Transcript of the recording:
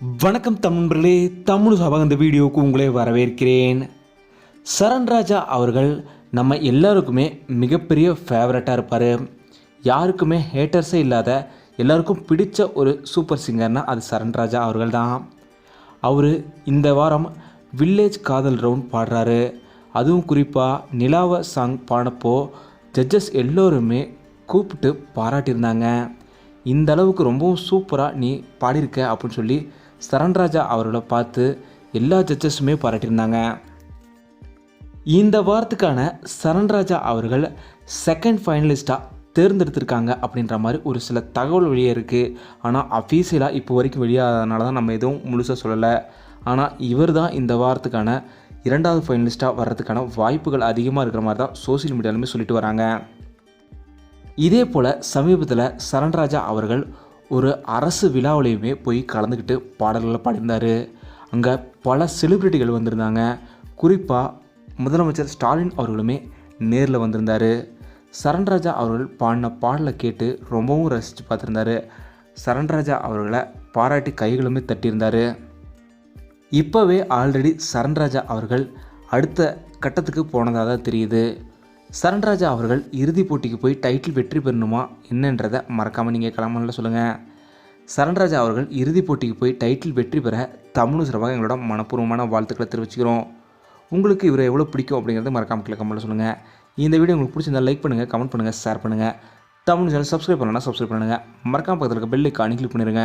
வணக்கம் தமிழர்களே தமிழ் சபாக இந்த வீடியோவுக்கு உங்களை வரவேற்கிறேன். சரண் ராஜா அவர்கள் நம்ம எல்லாருக்குமே மிகப்பெரிய ஃபேவரட்டாக இருப்பார். யாருக்குமே ஹேட்டர்ஸே இல்லாத எல்லாருக்கும் பிடிச்ச ஒரு சூப்பர் சிங்கர்னால் அது சரண் ராஜா அவர்கள் தான் அவர் இந்த வாரம் வில்லேஜ் காதல் ரவுண்ட் பாடுறாரு. அதுவும் குறிப்பாக நிலாவ சாங் பாடப்போ ஜட்ஜஸ் எல்லோருமே கூப்பிட்டு பாராட்டியிருந்தாங்க. இந்த அளவுக்கு ரொம்பவும் சூப்பராக நீ பாடியிருக்க அப்படின்னு சொல்லி சரண்ராஜா அவர்களை பார்த்து எல்லா ஜட்ஜஸுமே பாராட்டியிருந்தாங்க. இந்த வாரத்துக்கான சரண்ராஜா அவர்கள் செகண்ட் ஃபைனலிஸ்ட்டாக தேர்ந்தெடுத்திருக்காங்க அப்படின்ற மாதிரி ஒரு சில தகவல் வெளியே இருக்குது ஆனால் அஃபீஷியலாக இப்போ வரைக்கும் வெளியாகாதனால தான் நம்ம எதுவும் முழுசாக சொல்லலை. ஆனால் இவர் தான் இந்த வாரத்துக்கான இரண்டாவது ஃபைனலிஸ்ட்டாக வர்றதுக்கான வாய்ப்புகள் அதிகமாக இருக்கிற மாதிரி தான் சோசியல் மீடியாலுமே சொல்லிட்டு வராங்க. இதே போல் சமீபத்தில் சரண்ராஜா அவர்கள் ஒரு அரசு விழாவிலையுமே போய் கலந்துக்கிட்டு பாடல்களை பாடியிருந்தார். அங்கே பல செலிப்ரிட்டிகள் வந்திருந்தாங்க. குறிப்பாக முதலமைச்சர் ஸ்டாலின் அவர்களுமே நேரில் வந்திருந்தார். சரண்ராஜா அவர்கள் பாடின பாடலை கேட்டு ரொம்பவும் ரசித்து பார்த்துருந்தாரு. சரண்ராஜா அவர்களை பாராட்டி கைகளுமே தட்டியிருந்தார். இப்போவே ஆல்ரெடி சரண்ராஜா அவர்கள் அடுத்த கட்டத்துக்கு போனதாக தான் தெரியுது. சரண்ராஜா அவர்கள் இறுதிப் போட்டிக்கு போய் டைட்டில் வெற்றி பெறணுமா என்னன்றதை மறக்காமல் நீங்கள் கிளம்பல சொல்லுங்கள் சரண்ராஜா அவர்கள் இறுதிப் போட்டிக்கு போய் டைட்டில் வெற்றி பெற தமிழ் சிறப்பாக எங்களோட மனப்பூர்வமான வாழ்த்துக்களை தெரிவிச்சுக்கிறோம். உங்களுக்கு இவரை எவ்வளோ பிடிக்கும் அப்படிங்கிறத மறக்காமல் கிளக்கமில் சொல்லுங்கள் இந்த வீடியோ உங்களுக்கு பிடிச்சிருந்தா லைக் பண்ணுங்கள் கமெண்ட் பண்ணுங்கள் ஷேர் பண்ணுங்கள் தமிழ் சேனல் சப்ஸ்கிரைப் பண்ணலன்னா சப்ஸ்கிரைப் பண்ணுங்கள் மறக்காமல் பக்கத்தில் இருக்க பெல் ஐக்கானி கிளிக் பண்ணிடுங்க